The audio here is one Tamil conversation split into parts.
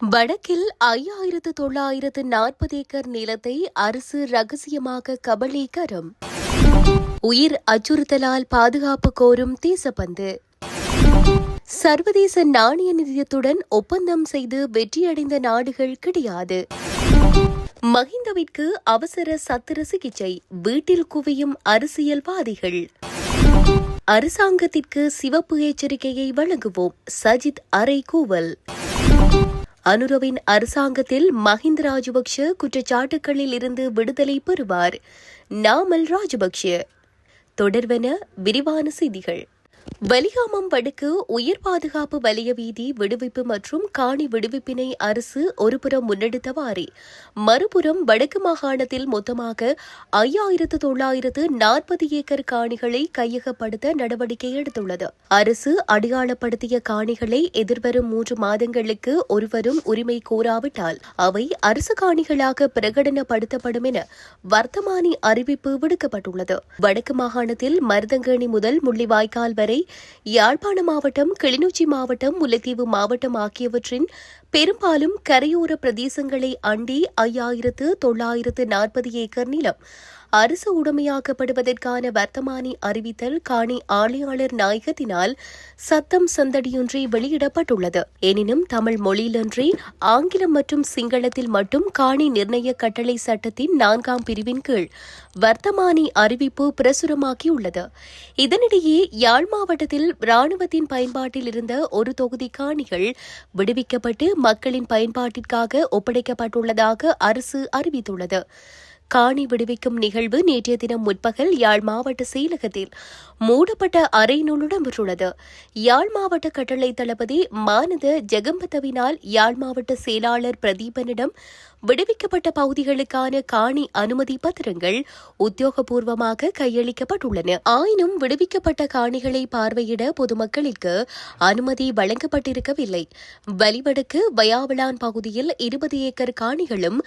வடக்கில் ஐயாயிரத்து தொள்ளாயிரத்து நாற்பது ஏக்கர் நிலத்தை அரசு ரகசியமாக கபலீகரம் உயிர் அச்சுறுத்தலால் பாதுகாப்பு கோரும் தேசப்பந்து. சர்வதேச நாணய நிதியத்துடன் ஒப்பந்தம் செய்து வெற்றியடைந்த நாடுகள் கிடையாது. மஹிந்தவிற்கு அவசர சத்திர சிகிச்சை வீட்டில் குவியும் அரசியல்வாதிகள். அரசாங்கத்திற்கு சிவப்பு எச்சரிக்கையை வழங்குவோம் சஜித் அறைகூவல். அனுரவின் அரசாங்கத்தில் மஹிந்த ராஜபக்ஷ குற்றச்சாட்டுகளில் இருந்து விடுதலை பெறுவார். நாமல் ராஜபக்ஷ. தொடர்வென விரிவான செய்திகள். வலிகாமம் வடக்கு உயிர் பாதுகாப்பு வலய வீதி விடுவிப்பு மற்றும் காணி விடுவிப்பினை அரசு ஒருபுறம் முன்னெடுத்தவாறே. மறுபுறம் வடக்கு மாகாணத்தில் மொத்தமாக ஐயாயிரத்து தொள்ளாயிரத்து நாற்பது ஏக்கர் காணிகளை கையகப்படுத்த நடவடிக்கை எடுத்துள்ளது. அரசு அடையாளப்படுத்திய காணிகளை எதிர்வரும் மூன்று மாதங்களுக்கு ஒருவரும் உரிமை கோராவிட்டால் அவை அரசு காணிகளாக பிரகடனப்படுத்தப்படும் என வர்த்தமானி அறிவிப்பு விடுக்கப்பட்டுள்ளது. வடக்கு மாகாணத்தில் மருதங்கேணி முதல் முள்ளிவாய்க்கால் வரை யாழ்ப்பாண மாவட்டம் கிளிநொச்சி மாவட்டம் முல்லைத்தீவு மாவட்டம் ஆகியவற்றின் பெரும்பாலும் கரையோர பிரதேசங்களை அண்டி ஐயாயிரத்து தொள்ளாயிரத்து நாற்பது ஏக்கர் நிலம் அரசு உடைமையாக்கப்படுவதற்கான வர்த்தமானி அறிவித்தல் காணி ஆணையாளர் நாயகத்தினால் சத்தம் சந்தடியொன்றி வெளியிடப்பட்டுள்ளது. எனினும் தமிழ் மொழியிலன்றி ஆங்கிலம் மற்றும் சிங்களத்தில் மட்டும் காணி நிர்ணய கட்டளை சட்டத்தின் நான்காம் பிரிவின் கீழ் வர்த்தமானி அறிவிப்பு பிரசுரமாகியுள்ளது இதனிடையே யாழ் மாவட்டத்தில் ராணுவத்தின் பயன்பாட்டில் இருந்த ஒரு தொகுதி காணிகள் விடுவிக்கப்பட்டு மக்களின் பயன்பாட்டிற்காக ஒப்படைக்கப்பட்டுள்ளதாக அரசு அறிவித்துள்ளது. காணி விடுவிக்கும் நிகழ்வு நேற்றைய தினம் முற்பகல் யாழ் மாவட்ட செயலகத்தில் மூடப்பட்ட அறையினுள் இடம்பெற்றுள்ளது யாழ் மாவட்ட கட்டளை தளபதி மானத ஜெகம்பதவினால் யாழ் மாவட்ட செயலாளர் பிரதீபனிடம் விடுவிக்கப்பட்ட பகுதிகளுக்கான காணி அனுமதி பத்திரங்கள் உத்தியோகபூர்வமாக கையளிக்கப்பட்டுள்ளன. ஆயினும் விடுவிக்கப்பட்ட காணிகளை பார்வையிட பொதுமக்களுக்கு அனுமதி வழங்கப்பட்டிருக்கவில்லை. வலிவடக்கு வயாவளான் பகுதியில் இருபது ஏக்கர் காணிகளும்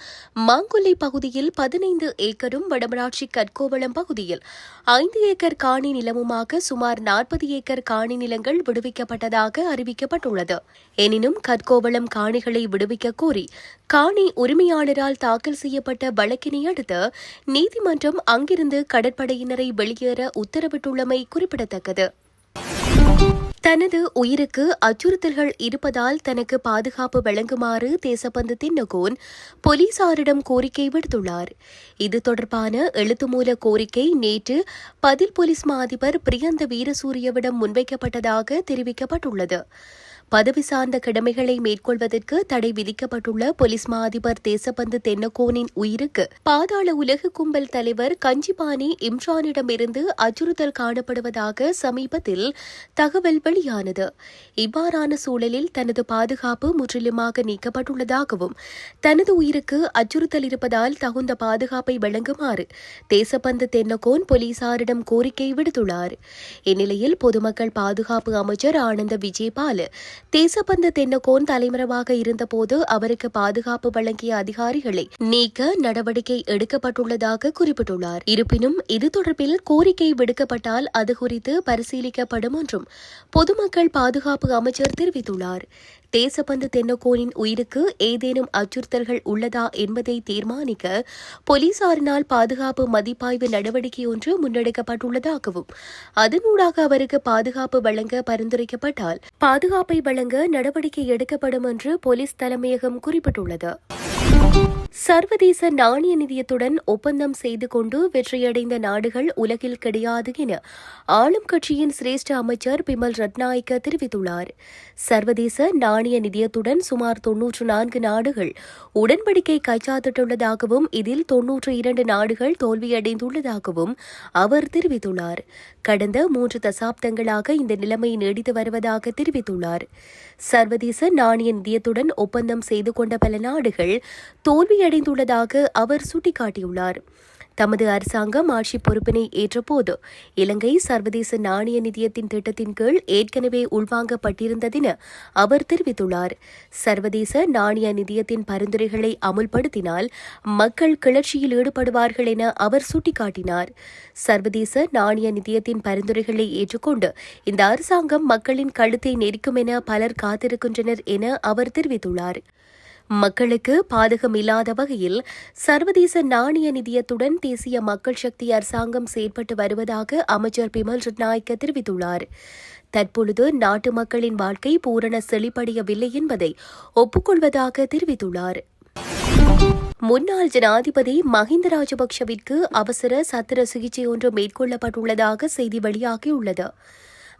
மாங்குல்லை பகுதியில் பதினைந்து ஏக்கரும் வடமராட்சி கற்கோவளம் பகுதியில் ஐந்து ஏக்கர் காணி நிலமுமாக சுமார் நாற்பது ஏக்கர் காணி நிலங்கள் விடுவிக்கப்பட்டதாக அறிவிக்கப்பட்டுள்ளது. எனினும் கற்கோவளம் காணிகளை விடுவிக்க கோரி காணி உரிமையாளரால் தாக்கல் செய்யப்பட்ட வழக்கினை அடுத்து நீதிமன்றம் அங்கிருந்து கடற்படையினரை வெளியேற உத்தரவிட்டுள்ளமை குறிப்பிடத்தக்கது. தனது உயிருக்கு அச்சுறுத்தல்கள் இருப்பதால் தனக்கு பாதுகாப்பு வழங்குமாறு தேசப்பந்து தின்னகோன் போலீசாரிடம் கோரிக்கை விடுத்துள்ளார். இது தொடர்பான எழுத்துமூல கோரிக்கை நேற்று பதில் போலீஸ் மா அதிபர் பிரியந்த வீரசூரியவிடம் முன்வைக்கப்பட்டதாக தெரிவிக்கப்பட்டுள்ளது. பதவி சார்ந்த கடமைகளை மேற்கொள்வதற்கு தடை விதிக்கப்பட்டுள்ள போலீஸ் மா அதிபர் தேசபந்து தென்னகோனின் உயிருக்கு. பாதாள உலக கும்பல் தலைவர் கஞ்சிபானி இம்ரானிடமிருந்து அச்சுறுத்தல் காணப்படுவதாக சமீபத்தில் தகவல் வெளியானது. இவ்வாறான சூழலில் தனது பாதுகாப்பு முற்றிலுமாக நீக்கப்பட்டுள்ளதாகவும் தனது உயிருக்கு அச்சுறுத்தல் இருப்பதால் தகுந்த பாதுகாப்பை வழங்குமாறு தேசபந்து தென்னகோன் போலீசாரிடம் கோரிக்கை விடுத்துள்ளார். இந்நிலையில் பொதுமக்கள் பாதுகாப்பு அமைச்சர் ஆனந்த விஜயபால தேசபந்து தென்னகோன் தலைமறைவாக இருந்தபோது அவருக்கு பாதுகாப்பு வழங்கிய அதிகாரிகளை நீக்க நடவடிக்கை எடுக்கப்பட்டுள்ளதாக குறிப்பிட்டுள்ளார். இருப்பினும் இது தொடர்பில் கோரிக்கை விடுக்கப்பட்டால் அது குறித்து பரிசீலிக்கப்படும் என்றும் பொதுமக்கள் பாதுகாப்பு அமைச்சர் தெரிவித்துள்ளார். தேசபந்து தென்னக்கோனின் உயிருக்கு ஏதேனும் அச்சுறுத்தல்கள் உள்ளதா என்பதை தீர்மானிக்க போலீசாரினால் பாதுகாப்பு மதிப்பாய்வு நடவடிக்கை ஒன்று முன்னெடுக்கப்பட்டுள்ளதாகவும் அதனூடாக அவருக்கு பாதுகாப்பு வழங்க பரிந்துரைக்கப்பட்டால் பாதுகாப்பை வழங்க நடவடிக்கை எடுக்கப்படும் என்று போலீஸ் தலைமையகம் குறிப்பிட்டுள்ளது. சர்வதேச நாணய நிதியத்துடன் ஒப்பந்தம் செய்து கொண்டு வெற்றியடைந்த நாடுகள் உலகில் கிடையாது என ஆளும் கட்சியின் சிரேஷ்ட அமைச்சர் பிமல் ரத்நாயக்க தெரிவித்துள்ளார். சர்வதேச நாணய நிதியத்துடன் சுமார் தொன்னூற்று நான்கு நாடுகள் உடன்படிக்கை கைச்சாத்திட்டுள்ளதாகவும் இதில் தொன்னூற்று இரண்டு நாடுகள் தோல்வியடைந்துள்ளதாகவும் அவர் தெரிவித்துள்ளார். கடந்த மூன்று தசாப்தங்களாக இந்த நிலைமை நீடித்து வருவதாக தெரிவித்துள்ளார். சர்வதேச நாணய நிதியத்துடன் ஒப்பந்தம் செய்து கொண்ட பல நாடுகள் தோல்வி தோல்வியடைந்துள்ளதாக அவர் சுட்டிக்காட்டியுள்ளார். தமது அரசாங்கம் ஆட்சி பொறுப்பினை ஏற்றபோது இலங்கை சர்வதேச நாணய நிதியத்தின் திட்டத்தின் கீழ் ஏற்கனவே உள்வாங்கப்பட்டிருந்ததென அவர் தெரிவித்துள்ளார். சர்வதேச நாணய நிதியத்தின் பரிந்துரைகளை அமுல்படுத்தினால் மக்கள் கிளர்ச்சியில் ஈடுபடுவார்கள் என அவர் சுட்டிக்காட்டினார். சர்வதேச நாணய நிதியத்தின் பரிந்துரைகளை ஏற்றுக்கொண்டு இந்த அரசாங்கம் மக்களின் கழுத்தை நெரிக்கும் என பலர் காத்திருக்கின்றனர் என அவர் தெரிவித்துள்ளார். மக்களுக்கு பாதகம் இல்லாத வகையில் சர்வதேச நாணய நிதியத்துடன் தேசிய மக்கள் சக்தி அரசாங்கம் செயற்பட்டு வருவதாக அமைச்சர் பிமல் ரட்நாயக்க தெரிவித்துள்ளார். தற்பொழுது நாட்டு மக்களின் வாழ்க்கை பூரண செழிப்படையவில்லை என்பதை ஒப்புக்கொள்வதாக தெரிவித்துள்ளார். முன்னாள் ஜனாதிபதி மஹிந்த ராஜபக்ஷவிற்கு அவசர சத்திர சிகிச்சை ஒன்று மேற்கொள்ளப்பட்டுள்ளதாக செய்தி வெளியாகியுள்ளது.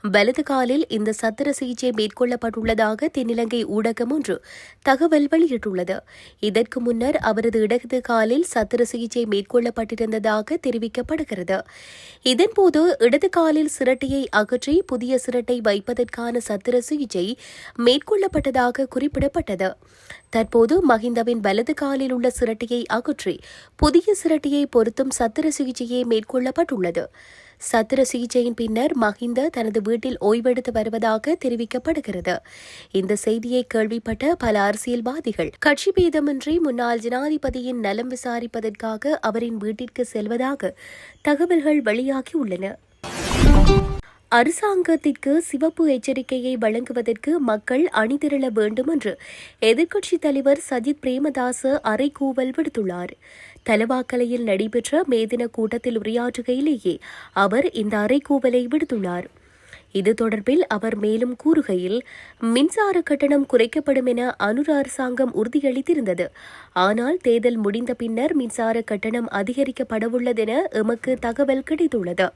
வலது காலில் இந்த சத்திர சிகிச்சை மேற்கொள்ளப்பட்டுள்ளதாக தென்னிலங்கை ஊடகம் ஒன்று தகவல் வெளியிட்டுள்ளது. இதற்கு முன்னர் அவரது இடது காலில் சத்திர சிகிச்சை மேற்கொள்ளப்பட்டிருந்ததாக தெரிவிக்கப்படுகிறது. இதன்போது இடது காலில் சிரட்டையை அகற்றி புதிய சிரட்டை வைப்பதற்கான சத்திர சிகிச்சை மேற்கொள்ளப்பட்டதாக குறிப்பிடப்பட்டது. தற்போது மஹிந்தவின் வலது காலில் உள்ள சிரட்டையை அகற்றி புதிய சிரட்டையை பொருத்தும் சத்திர சிகிச்சையே மேற்கொள்ளப்பட்டுள்ளது. சத்திர சிகிச்சையின் பின்னர் மஹிந்த தனது வீட்டில் ஓய்வெடுத்து வருவதாக தெரிவிக்கப்படுகிறது. இந்த செய்தியை கேள்விப்பட்ட பல அரசியல்வாதிகள் கட்சி பேதமின்றி முன்னாள் ஜனாதிபதியின் நலம் விசாரிப்பதற்காக அவரின் வீட்டிற்கு செல்வதாக தகவல்கள் வெளியாகியுள்ளன அரசாங்கத்திற்கு சிவப்பு எச்சரிக்கையை வழங்குவதற்கு மக்கள் அணிதிரள வேண்டும் என்று எதிர்க்கட்சித் தலைவர் சஜித் பிரேமதாச அறைகூவல் விடுத்துள்ளார். தலவாக்கலையில் நடைபெற்ற மேதின கூட்டத்தில் உரையாற்றுகையிலேயே அவர் இந்த அறைகூவலை விடுத்துள்ளார். இது தொடர்பில் அவர் மேலும் கூறுகையில் மின்சார கட்டணம் குறைக்கப்படும் என அனுர அரசாங்கம் உறுதியளித்திருந்தது. ஆனால் தேர்தல் முடிந்த பின்னர் மின்சார கட்டணம் அதிகரிக்கப்படவுள்ளதென எமக்கு தகவல் கிடைத்துள்ளது.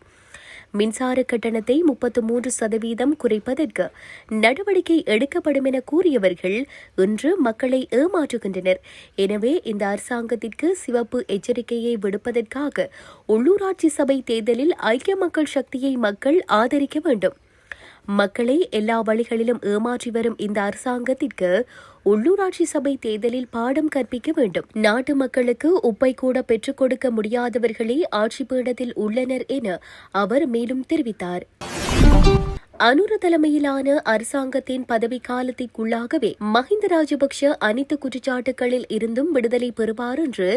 மின்சார கட்டணத்தை முப்பத்து மூன்று சதவீதம் குறைப்பதற்கு நடவடிக்கை எடுக்கப்படும் என கூறியவர்கள் இன்று மக்களை ஏமாற்றுகின்றனர். எனவே இந்த அரசாங்கத்திற்கு சிவப்பு எச்சரிக்கையை விடுப்பதற்காக உள்ளூராட்சி சபை தேர்தலில் ஐக்கிய மக்கள் சக்தியை மக்கள் ஆதரிக்க வேண்டும். மக்களை எல்லா வழிகளிலும் ஏமாற்றி வரும் இந்த அரசாங்கத்திற்கு உள்ளூராட்சி சபை தேர்தலில் பாடம் கற்பிக்க வேண்டும். நாட்டு மக்களுக்கு உப்பை கூட பெற்றுக் கொடுக்க முடியாதவர்களே ஆட்சி பீடத்தில் உள்ளனர் என அவர் மேலும் தெரிவித்தார். அனுர தலைமையிலான அரசாங்கத்தின் பதவி காலத்திற்குள்ளாகவே மஹிந்த ராஜபக்ஷ அனைத்து குற்றச்சாட்டுகளில் இருந்தும் விடுதலை பெறுவார் என்று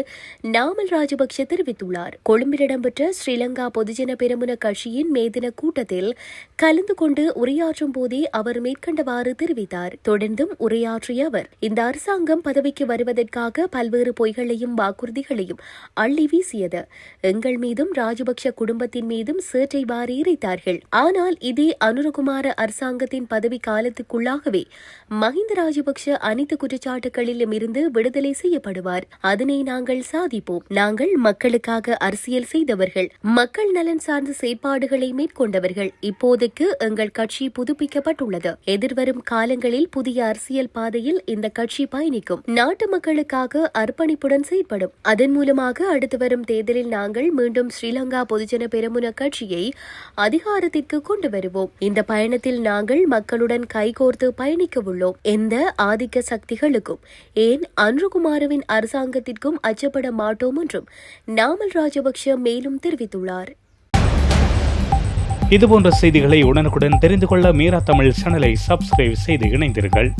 நாமல் ராஜபக்ஷ தெரிவித்துள்ளார். கொழும்பில் இடம்பெற்ற ஸ்ரீலங்கா பொதுஜன பெருமுன கட்சியின் மேதின கூட்டத்தில் கலந்து கொண்டு உரையாற்றும் போதே அவர் மேற்கண்டவாறு தெரிவித்தார். தொடர்ந்தும் உரையாற்றிய அவர் இந்த அரசாங்கம் பதவிக்கு வருவதற்காக பல்வேறு பொய்களையும் வாக்குறுதிகளையும் அள்ளி வீசியது. எங்கள் மீதும் ராஜபக்ஷ குடும்பத்தின் மீதும் சேற்றை வாரி இறைத்தார்கள் ஆனால் இதே அனுர அனுரகுமார அரசாங்கத்தின் பதவி காலத்துக்குள்ளாகவே மஹிந்த ராஜபக்ஷ அனைத்து குற்றச்சாட்டுகளிலும் இருந்து விடுதலை செய்யப்படுவார். அதனை நாங்கள் சாதிப்போம். நாங்கள் மக்களுக்காக அரசியல் செய்தவர்கள் மக்கள் நலன் சார்ந்த செயற்பாடுகளை மேற்கொண்டவர்கள். இப்போதைக்கு எங்கள் கட்சி புதுப்பிக்கப்பட்டுள்ளது. எதிர்வரும் காலங்களில் புதிய அரசியல் பாதையில் இந்த கட்சி பயணிக்கும். நாட்டு மக்களுக்காக அர்ப்பணிப்புடன் செயற்படும். அதன் மூலமாக அடுத்து வரும் தேர்தலில் நாங்கள் மீண்டும் ஸ்ரீலங்கா பொதுஜன பெருமுன கட்சியை அதிகாரத்திற்கு கொண்டு வருவோம். இந்த இந்த பயணத்தில் நாங்கள் மக்களுடன் கைகோர்த்து பயணிக்க உள்ளோம். எந்த ஆதிக்க சக்திகளுக்கும் ஏன் அன்றுகுமாரவின் அரசாங்கத்திற்கும் அச்சப்பட மாட்டோம் என்றும் நாமல் ராஜபக்ஷ மேலும் தெரிவித்துள்ளார். இதுபோன்ற செய்திகளை உடனுக்குடன் தெரிந்து கொள்ள மீரா தமிழ் சேனலை சப்ஸ்கிரைப் செய்து இணைந்தீர்கள்